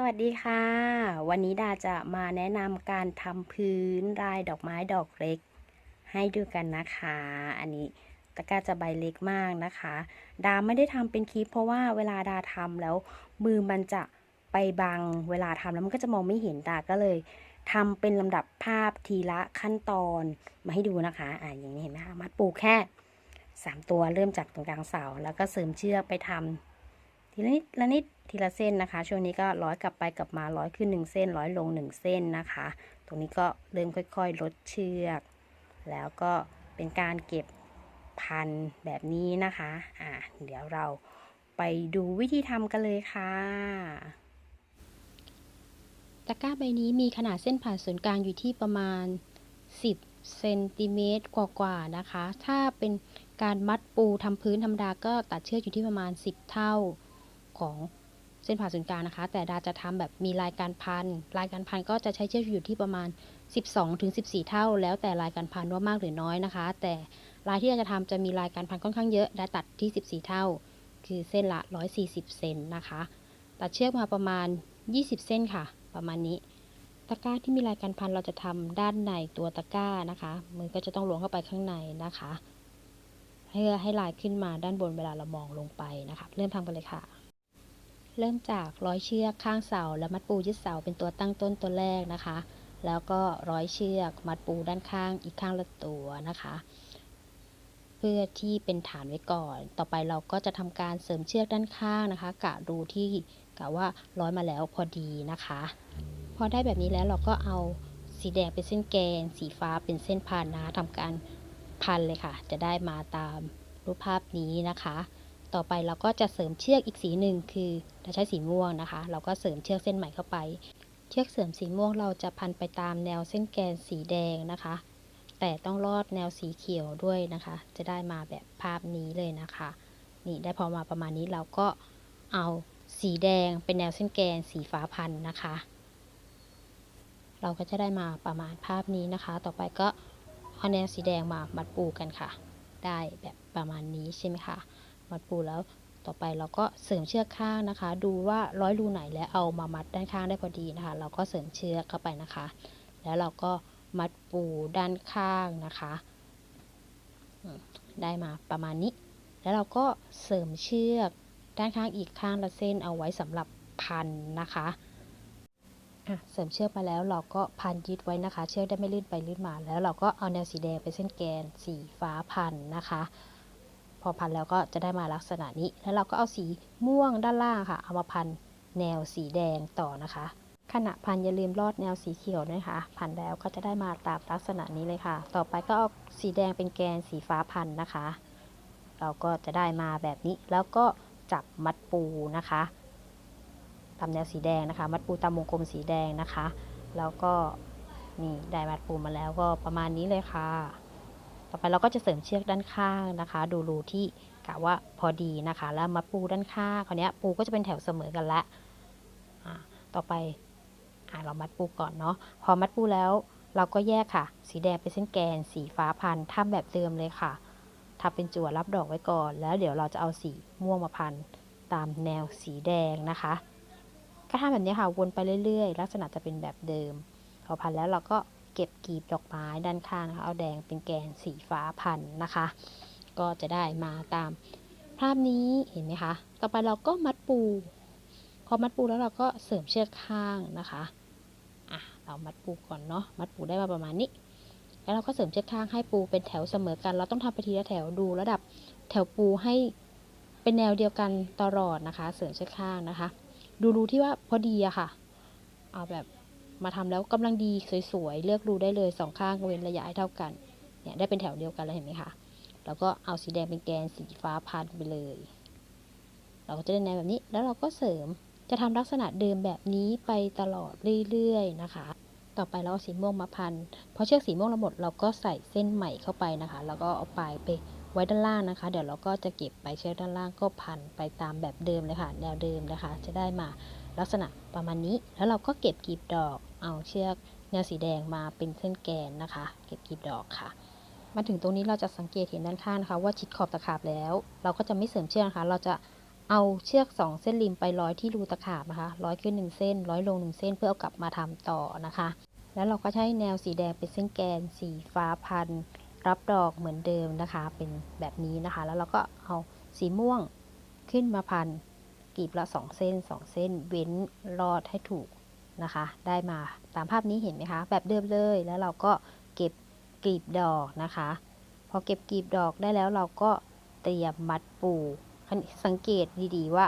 สวัสดีค่ะ วันนี้ดาจะมาแนะนำการทำพื้นลายดอกไม้ดอกเล็ก ให้ดูกันนะคะ อันนี้ตะกร้าจะใบเล็กมากนะคะ ดาไม่ได้ทำเป็นคลิปเพราะว่าเวลาดาทำแล้วมือมันจะไปบังเวลาทำแล้วมันก็จะมองไม่เห็นดาก็เลยทำเป็นลำดับภาพทีละขั้นตอนมาให้ดูนะคะอ่าอย่างนี้เห็นไหมคะมัดปูแค่สามตัวเริ่มจากตรงกลางเสาแล้วก็เสริมเชือกไปทำ ทีละนิดละนิดทีละเส้นนะคะ ช่วงนี้ก็ร้อยกลับไปกลับมาร้อยขึ้นหนึ่งเส้นร้อยลงหนึ่งเส้นนะคะ ตรงนี้ก็เริ่มค่อยๆ ลดเชือก แล้วก็เป็นการเก็บพันแบบนี้นะคะอ่าเดี๋ยวเราไปดูวิธีทำกันเลยค่ะตะกร้าใบนี้มีขนาดเส้นผ่านศูนย์กลางอยู่ที่ประมาณ 10เซนติเมตรกว่าๆนะคะ ถ้าเป็นการมัดปูทำพื้นธรรมดาก็ตัดเชือกอยู่ที่ประมาณ 10 เท่า ของเส้นผ่าศูนย์กลางนะคะ แต่ดาจะทำแบบมีลายการพันลายการพันก็จะใช้เชือกอยู่ที่ประมาณ 12ถึง14 เท่า แล้วแต่ลายการพันว่ามากหรือน้อยนะคะ แต่ลายที่ดาจะทำจะมีลายการพันค่อนข้างเยอะดาตัดที่ 14 เท่า คือเส้นละ 140 เซนนะคะ ตัดเชือกมาประมาณ 20 เส้นค่ะ ประมาณนี้ตะกร้าที่มีลายการพันเราจะทำด้านในตัวตะกร้านะคะ มือก็จะต้องล้วงเข้าไปข้างในนะคะเพื่อให้ลายขึ้นมาด้านบนเวลาเรามองลงไปนะคะ เริ่มทำกันเลยค่ะ เริ่มจากร้อยเชือกข้างเสา และมัดปูยึดเสาเป็นตัวตั้งต้นตัวแรกนะคะ แล้วก็ร้อยเชือกมัดปูด้านข้างอีกข้างละตัวนะคะ เพื่อที่เป็นฐานไว้ก่อน ต่อไปเราก็จะทำการเสริมเชือกด้านข้างนะคะ กะรูที่กะว่าร้อยมาแล้วพอดีนะคะ พอได้แบบนี้แล้วเราก็เอาสีแดงเป็นเส้นแกน สีฟ้าเป็นเส้นพันนะคะทำการพันเลยค่ะ จะได้มาตามรูปภาพนี้นะคะ ต่อไปเราก็จะเสริมเชือกอีกสีหนึ่งคือเราใช้สีม่วงนะคะ เราก็เสริมเชือกเส้นใหม่เข้าไป เชือกเสริมสีม่วงเราจะพันไปตามแนวเส้นแกนสีแดงนะคะ แต่ต้องลอดแนวสีเขียวด้วยนะคะ จะได้มาแบบภาพนี้เลยนะคะ นี่ได้พอมาประมาณนี้เราก็เอาสีแดงเป็นแนวเส้นแกนสีฟ้าพันนะคะ เราก็จะได้มาประมาณภาพนี้นะคะ ต่อไปก็เอาแนวสีแดงมามัดปูกันค่ะ ได้แบบประมาณนี้ใช่ไหมคะ มัดปูแล้วต่อไปเราก็เสริมเชือกข้างนะคะ ดูว่าร้อยรูไหนแล้วเอามามัดด้านข้างได้พอดีนะคะ เราก็เสริมเชือกเข้าไปนะคะ แล้วเราก็มัดปูด้านข้างนะคะ ได้มาประมาณนี้ แล้วเราก็เสริมเชือกด้านข้างอีกข้างละเส้นเอาไว้สำหรับพันนะคะอะเสริมเชือกมาแล้วเราก็พันยึดไว้นะคะ เชือกได้ไม่ลื่นไปลื่นมา แล้วเราก็เอาแนวสีแดงเป็นเส้นแกนสีฟ้าพันนะคะ พอพันแล้วก็จะได้มาลักษณะนี้ แล้วเราก็เอาสีม่วงด้านล่างค่ะ เอามาพันแนวสีแดงต่อนะคะ ขณะพันอย่าลืมลอดแนวสีเขียวนะคะพันแล้วก็จะได้มาตามลักษณะนี้เลยค่ะ ต่อไปก็เอาสีแดงเป็นแกนสีฟ้าพันนะคะ เราก็จะได้มาแบบนี้ แล้วก็จับมัดปูนะคะตามแนวสีแดงนะคะ มัดปูตามวงกลมสีแดงนะคะ แล้วก็นี่ได้มัดปูมาแล้วก็ประมาณนี้เลยค่ะ ต่อไปเราก็จะเสริมเชือกด้านข้างนะคะ ดูรูที่กะว่าพอดีนะคะ แล้วมัดปูด้านข้างคราวนี้ปูก็จะเป็นแถวเสมอกันละต่อไปอ่าเรามัดปูก่อนเนาะพอมัดปูแล้วเราก็แยกค่ะ สีแดงเป็นเส้นแกน สีฟ้าพันทำแบบเดิมเลยค่ะทำเป็นจั่วรับดอกไว้ก่อน แล้วเดี๋ยวเราจะเอาสีม่วงมาพันตามแนวสีแดงนะคะก็ทำแบบนี้ค่ะวนไปเรื่อยๆ ลักษณะจะเป็นแบบเดิม พอพันแล้วเราก็ เก็บกีบดอกไม้ด้านข้างนะคะ เอาแดงเป็นแกนสีฟ้าพันนะคะ ก็จะได้มาตามภาพนี้เห็นไหมคะ ต่อไปเราก็มัดปู พอมัดปูแล้วเราก็เสริมเชือกข้างนะคะอะเรามัดปูก่อนเนาะ มัดปูได้มาประมาณนี้ แล้วเราก็เสริมเชือกข้างให้ปูเป็นแถวเสมอกัน เราต้องทำไปทีละแถวดูระดับแถวปูให้เป็นแนวเดียวกันตลอดนะคะ เสริมเชือกข้างนะคะ ดูรูที่ว่าพอดีอะค่ะ เอาแบบ มาทำแล้วกำลังดีสวยๆ เลือกรูได้เลยสองข้างเว้นระยะให้เท่ากัน เนี่ยได้เป็นแถวเดียวกันแล้วเห็นไหมคะ แล้วก็เอาสีแดงเป็นแกนสีฟ้าพันไปเลย เราก็จะได้แนวแบบนี้ แล้วเราก็เสริม จะทำลักษณะเดิมแบบนี้ไปตลอดเรื่อยๆ นะคะ ต่อไปเราเอาสีม่วงมาพัน พอเชือกสีม่วงเราหมดเราก็ใส่เส้นใหม่เข้าไปนะคะ แล้วก็เอาปลายไปไว้ด้านล่างนะคะ เดี๋ยวเราก็จะเก็บไปเชือกด้านล่างก็พันไปตามแบบเดิมเลยค่ะ แนวเดิมนะคะ จะได้มา ลักษณะประมาณนี้ แล้วเราก็เก็บกลีบดอก เอาเชือกแนวสีแดงมาเป็นเส้นแกนนะคะ เก็บกลีบดอกค่ะ มาถึงตรงนี้เราจะสังเกตเห็นด้านข้างนะคะ ว่าชิดขอบตะขาบแล้ว เราก็จะไม่เสริมเชือกนะคะ เราจะเอาเชือกสองเส้นริมไปร้อยที่รูตะขาบนะคะร้อยขึ้นหนึ่งเส้น ร้อยลงหนึ่งเส้นเพื่อเอากลับมาทำต่อนะคะ แล้วเราก็ใช้แนวสีแดงเป็นเส้นแกน สีฟ้าพันรับดอกเหมือนเดิมนะคะ เป็นแบบนี้นะคะ แล้วเราก็เอาสีม่วงขึ้นมาพัน กลีบละสองเส้นสองเส้น เว้นรอดให้ถูกนะคะ ได้มาตามภาพนี้เห็นไหมคะ แบบเดิมเลยแล้วเราก็เก็บกลีบดอกนะคะ พอเก็บกลีบดอกได้แล้วเราก็เตรียมมัดปูสังเกตดีๆว่า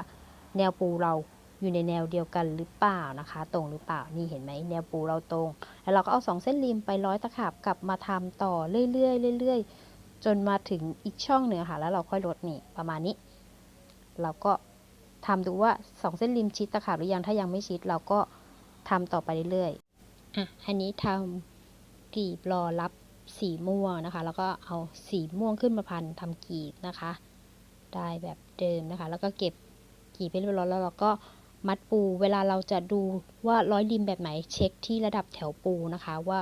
แนวปูเราอยู่ในแนวเดียวกันหรือเปล่านะคะ ตรงหรือเปล่านี่เห็นไหมแนวปูเราตรง แล้วเราก็เอาสองเส้นริมไปร้อยตะขาบกลับมาทำต่อเรื่อยๆเรื่อยๆจนมาถึงอีกช่องหนึ่งค่ะ แล้วเราค่อยลดนี่ประมาณนี้ เราก็ ทำดูว่าสองเส้นริมชิดตะขาบหรือยังถ้ายังไม่ชิดเราก็ทำต่อไปเรื่อยๆอะอันนี้ทำกลีบรอรับสีม่วงนะคะ แล้วก็เอาสีม่วงขึ้นมาพันทำกลีบนะคะ ได้แบบเดิมนะคะ แล้วก็เก็บกลีบไปเรียบร้อยแล้วเราก็มัดปูเวลาเราจะดูว่าร้อยริมแบบไหนเช็คที่ระดับแถวปูนะคะ ว่า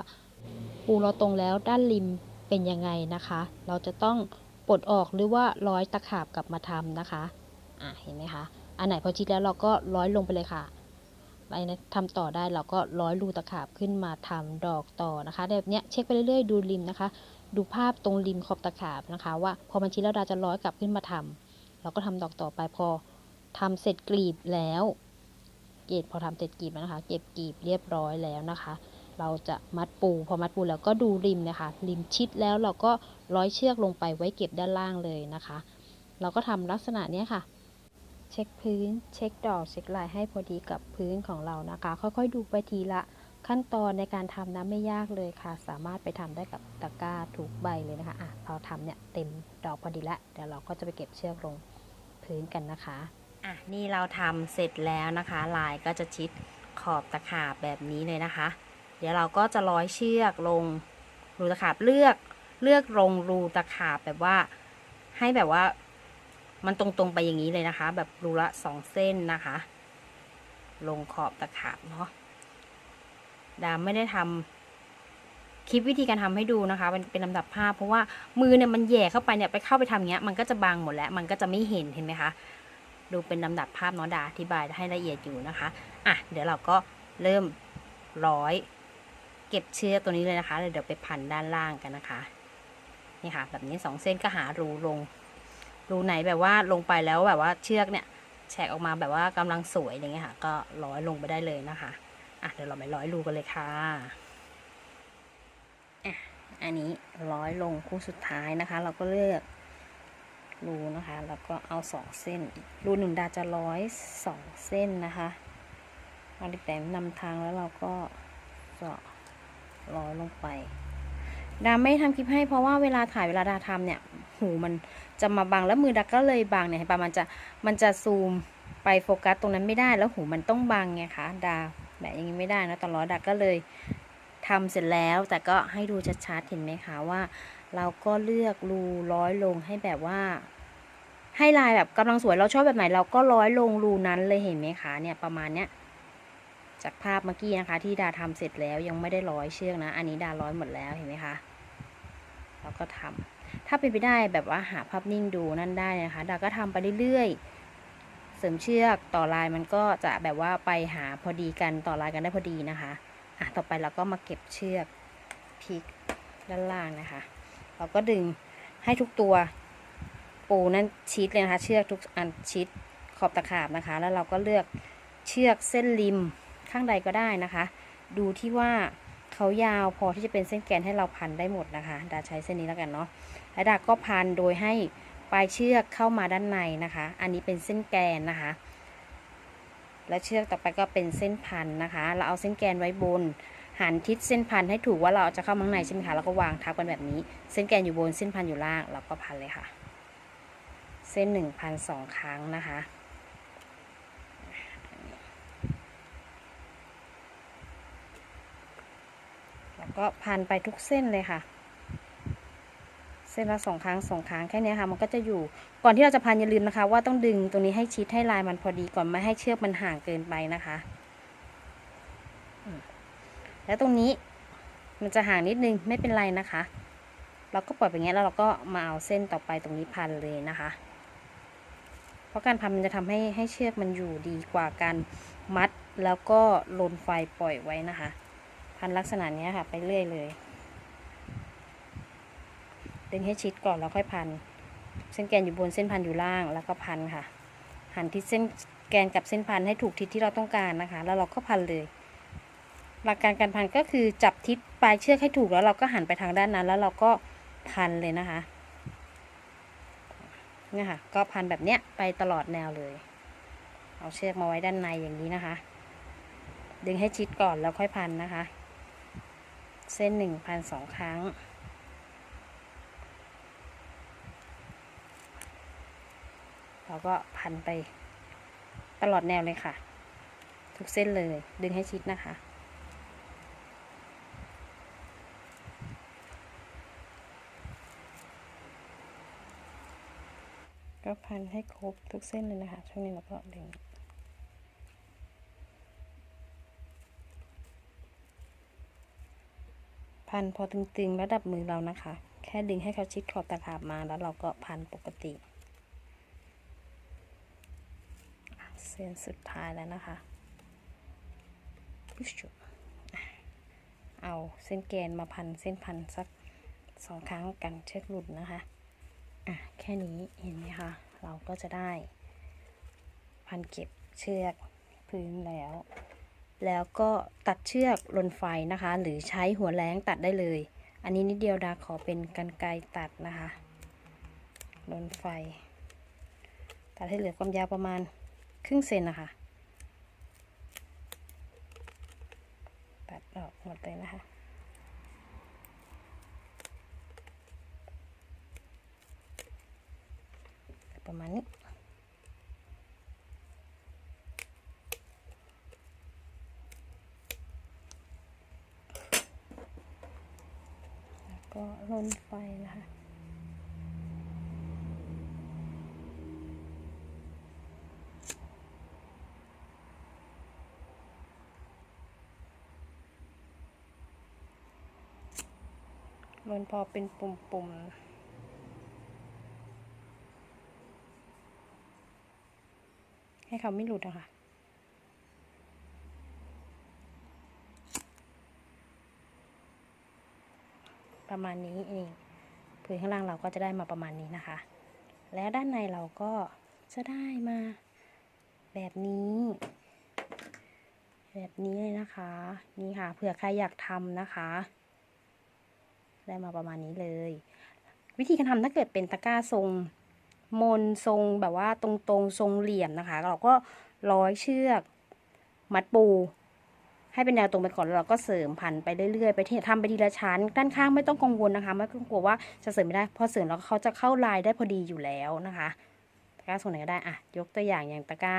ปูเราตรงแล้วด้านริมเป็นยังไงนะคะ เราจะต้องปลดออกหรือว่าร้อยตะขาบกลับมาทำนะคะ อะเห็นไหมคะ อันไหนพอชิดแล้วเราก็ร้อยลงไปเลยค่ะไปนะทำต่อได้เราก็ร้อยรูตะขาบขึ้นมาทำดอกต่อนะคะแบบเนี้ยเช็คไปเรื่อยๆดูริมนะคะ ดูภาพตรงริมขอบตะขาบนะคะ ว่าพอมันชิดแล้วเราจะร้อยกลับขึ้นมาทำเราก็ทำดอกต่อไปพอทำเสร็จกลีบแล้วเกตพอทำเสร็จกลีบแล้วนะคะเก็บกลีบเรียบร้อยแล้วนะคะ เราจะมัดปู พอมัดปูแล้วก็ดูริมนะคะริมชิดแล้วเราก็ร้อยเชือกลงไปไว้เก็บด้านล่างเลยนะคะ เราก็ทำลักษณะเนี้ยค่ะ เช็คพื้น เช็คดอก เช็คลายให้พอดีกับพื้นของเรานะคะ ค่อยๆ ดูไปทีละขั้นตอนในการทำนะไม่ยากเลยค่ะ สามารถไปทำได้กับตะกร้าทุกใบเลยนะคะอะเราทำเนี่ยเต็มดอกพอดีละเดี๋ยวเราก็จะไปเก็บเชือกลงพื้นกันนะคะอะนี่เราทำเสร็จแล้วนะคะ ลายก็จะชิดขอบตะขาบแบบนี้เลยนะคะ เดี๋ยวเราก็จะร้อยเชือกลงรูตะขาบเลือกเลือกลงรูตะขาบแบบว่า ให้แบบว่า มันตรงๆไปอย่างนี้เลยนะคะ แบบรูละสองเส้นนะคะ ลงขอบตะขาบเนาะดามไม่ได้ทำคลิปวิธีการทำให้ดูนะคะ เป็นเป็นลำดับภาพ เพราะว่ามือเนี่ยมันแย่เข้าไปเนี่ยไปเข้าไปทำอย่าเงี้ยมันก็จะบางหมดแล้ว มันก็จะไม่เห็นเห็นไหมคะดูเป็นลำดับภาพเนาะดาอธิบายให้ละเอียดอยู่นะคะอะเดี๋ยวเราก็เริ่มร้อย เก็บเชือกตัวนี้เลยนะคะเดี๋ยวไปพันด้านล่างกันนะคะนี่ค่ะ แบบนี้สองเส้นก็หารูลง รูไหนแบบว่าลงไปแล้วแบบว่าเชือกเนี่ยแฉกออกมาแบบว่ากำลังสวยอย่างเงี้ยค่ะ ก็ร้อยลงไปได้เลยนะคะอะเดี๋ยวเราไปร้อยรูกันเลยค่ะอะอันนี้ร้อยลงคู่สุดท้ายนะคะ เราก็เลือกรูนะคะ แล้วก็เอาสองเส้น รูหนึ่งดาจะร้อยสองเส้นนะคะเอาดิแต่นำทางแล้วเราก็เจาะร้อยลงไป ดาไม่ทำคลิปให้เพราะว่าเวลาถ่ายเวลาดาทำเนี่ย หูมันจะมาบังแล้วมือดาก็เลยบังเนี่ยปะมันจะมันจะซูมไปโฟกัสตรงนั้นไม่ได้แล้วหูมันต้องบังไงคะดาแบบอย่างนี้ไม่ได้นะตอนร้อยดาก็เลยทำเสร็จแล้วแต่ก็ให้ดูชัดๆเห็นไหมคะว่า เราก็เลือกรูร้อยลงให้แบบว่า ให้ลายแบบกำลังสวยเราชอบแบบไหน เราก็ร้อยลงรูนั้นเลยเห็นไหมคะเนี่ยประมาณเนี้ยจากภาพเมื่อกี้นะคะ ที่ดาทำเสร็จแล้วยังไม่ได้ร้อยเชือกนะ อันนี้ดาร้อยหมดแล้วเห็นไหมคะเราก็ทำ ถ้าเป็นไปได้แบบว่าหาภาพนิ่งดูนั่นได้นะคะดาก็ทำไปเรื่อยๆ เสริมเชือกต่อลายมันก็จะแบบว่าไปหาพอดีกันต่อลายกันได้พอดีนะคะอะต่อไปเราก็มาเก็บเชือกพลิกด้านล่างนะคะ เราก็ดึงให้ทุกตัวปูนั้นชิดเลยนะคะ เชือกทุกอันชิดขอบตะขาบนะคะ แล้วเราก็เลือกเชือกเส้นริมข้างใดก็ได้นะคะ ดูที่ว่า เขายาวพอที่จะเป็นเส้นแกนให้เราพันได้หมดนะคะ ดาใช้เส้นนี้แล้วกันเนาะและดาก็พันโดยให้ปลายเชือกเข้ามาด้านในนะคะ อันนี้เป็นเส้นแกนนะคะ และเชือกต่อไปก็เป็นเส้นพันนะคะ เราเอาเส้นแกนไว้บน หันทิศเส้นพันให้ถูกว่าเราจะเข้ามาข้างในใช่ไหมคะ แล้วก็วางทับกันแบบนี้ เส้นแกนอยู่บน เส้นพันอยู่ล่าง เราก็พันเลยค่ะ เส้นหนึ่งพันสองครั้งนะคะ แล้ว ก็พันไปทุกเส้นเลยค่ะ เส้นละสองครั้งสองครั้งแค่นี้ค่ะ มันก็จะอยู่ก่อนที่เราจะพันอย่าลืมนะคะ ว่าต้องดึงตรงนี้ให้ชิดให้ลายมันพอดีก่อนไม่ให้เชือกมันห่างเกินไปนะคะ แล้วตรงนี้มันจะห่างนิดนึงไม่เป็นไรนะคะ เราก็ปล่อยไปเงี้ยแล้วเราก็มาเอาเส้นต่อไปตรงนี้พันเลยนะคะ เพราะการพันมันจะทำให้ให้เชือกมันอยู่ดีกว่าการมัดแล้วก็ลนไฟปล่อยไว้นะคะ พันลักษณะนี้ค่ะ ไปเรื่อยเลย ดึงให้ชิดก่อนแล้วค่อยพัน เส้นแกนอยู่บนเส้นพันอยู่ล่างแล้วก็พันค่ะ หันทิศเส้นแกนกับเส้นพันให้ถูกทิศที่เราต้องการนะคะ แล้วเราก็พันเลย หลักการการพันก็คือจับทิศปลายเชือกให้ถูกแล้วเราก็หันไปทางด้านนั้น แล้วเราก็พันเลยนะคะเนี่ยค่ะ ก็พันแบบเนี้ยไปตลอดแนวเลย เอาเชือกมาไว้ด้านในอย่างนี้นะคะ ดึงให้ชิดก่อนแล้วค่อยพันนะคะ เส้นหนึ่งพันสองครั้ง เราก็พันไปตลอดแนวเลยค่ะ ทุกเส้นเลย ดึงให้ชิดนะคะ ก็พันให้ครบทุกเส้นเลยนะคะ ช่วงนี้เราก็ดึง พันพอตึงๆระดับมือเรานะคะ แค่ดึงให้เขาชิดขอบตะขาบมาแล้วเราก็พันปกติ เส้นสุดท้ายแล้วนะคะ เอาเส้นแกนมาพันเส้นพันสักสองครั้งกันเชือกหลุดนะคะ อะแค่นี้เห็นไหมคะ เราก็จะได้ พันเก็บเชือกพื้นแล้ว แล้วก็ตัดเชือกลนไฟนะคะ หรือใช้หัวแรงตัดได้เลย อันนี้นิดเดียวดาขอเป็นกันไกรตัดนะคะลนไฟ ตัดให้เหลือความยาวประมาณครึ่งเซนนะคะ ตัดออกหมดเลยนะคะประมาณนี้ แล้ว ก็ลนไฟนะคะลนพอเป็นปุ่มๆให้เขาไม่หลุดอะค่ะ ประมาณนี้เองพื้นข้างล่างเราก็จะได้มาประมาณนี้นะคะ แล้วด้านในเราก็จะได้มาแบบนี้ แบบนี้เลยนะคะ นี่ค่ะเผื่อใครอยากทำนะคะ ได้มาประมาณนี้เลย วิธีการทำถ้าเกิดเป็นตะกร้าทรงมนทรงแบบว่าตรงๆทรงเหลี่ยมนะคะ เราก็ร้อยเชือก มัดปู ให้เป็นแนวตรงไปก่อนแล้วเราก็เสริมพันไปเรื่อยๆไปที่ทำไปทีละชั้น ด้านข้างไม่ต้องกังวลนะคะ ไม่ต้องกลัวว่าจะเสริมไม่ได้พอเสริมแล้วเขาจะเข้าลายได้พอดีอยู่แล้วนะคะตะกร้าทรงไหนก็ได้อะยกตัวอย่างอย่างตะกร้า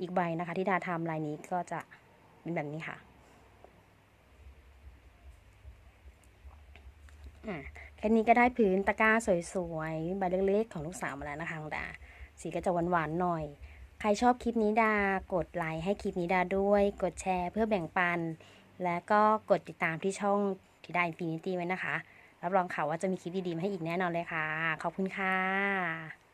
อีกใบนะคะ ที่ดาทำลายนี้ก็จะเป็นแบบนี้ค่ะอะแค่นี้ก็ได้พื้นตะกร้าสวยๆใบเล็กๆของลูกสาวมาแล้วนะคะของดา สีก็จะหวานๆหน่อย ใครชอบคลิปนี้ดากดไลค์ให้คลิปนี้ดาด้วย กดแชร์เพื่อแบ่งปัน และก็กดติดตามที่ช่องทิดาอินฟินิตี้ไว้นะคะ รับรองค่ะว่าจะมีคลิปดีๆมาให้อีกแน่นอนเลยค่ะ ขอบคุณค่ะ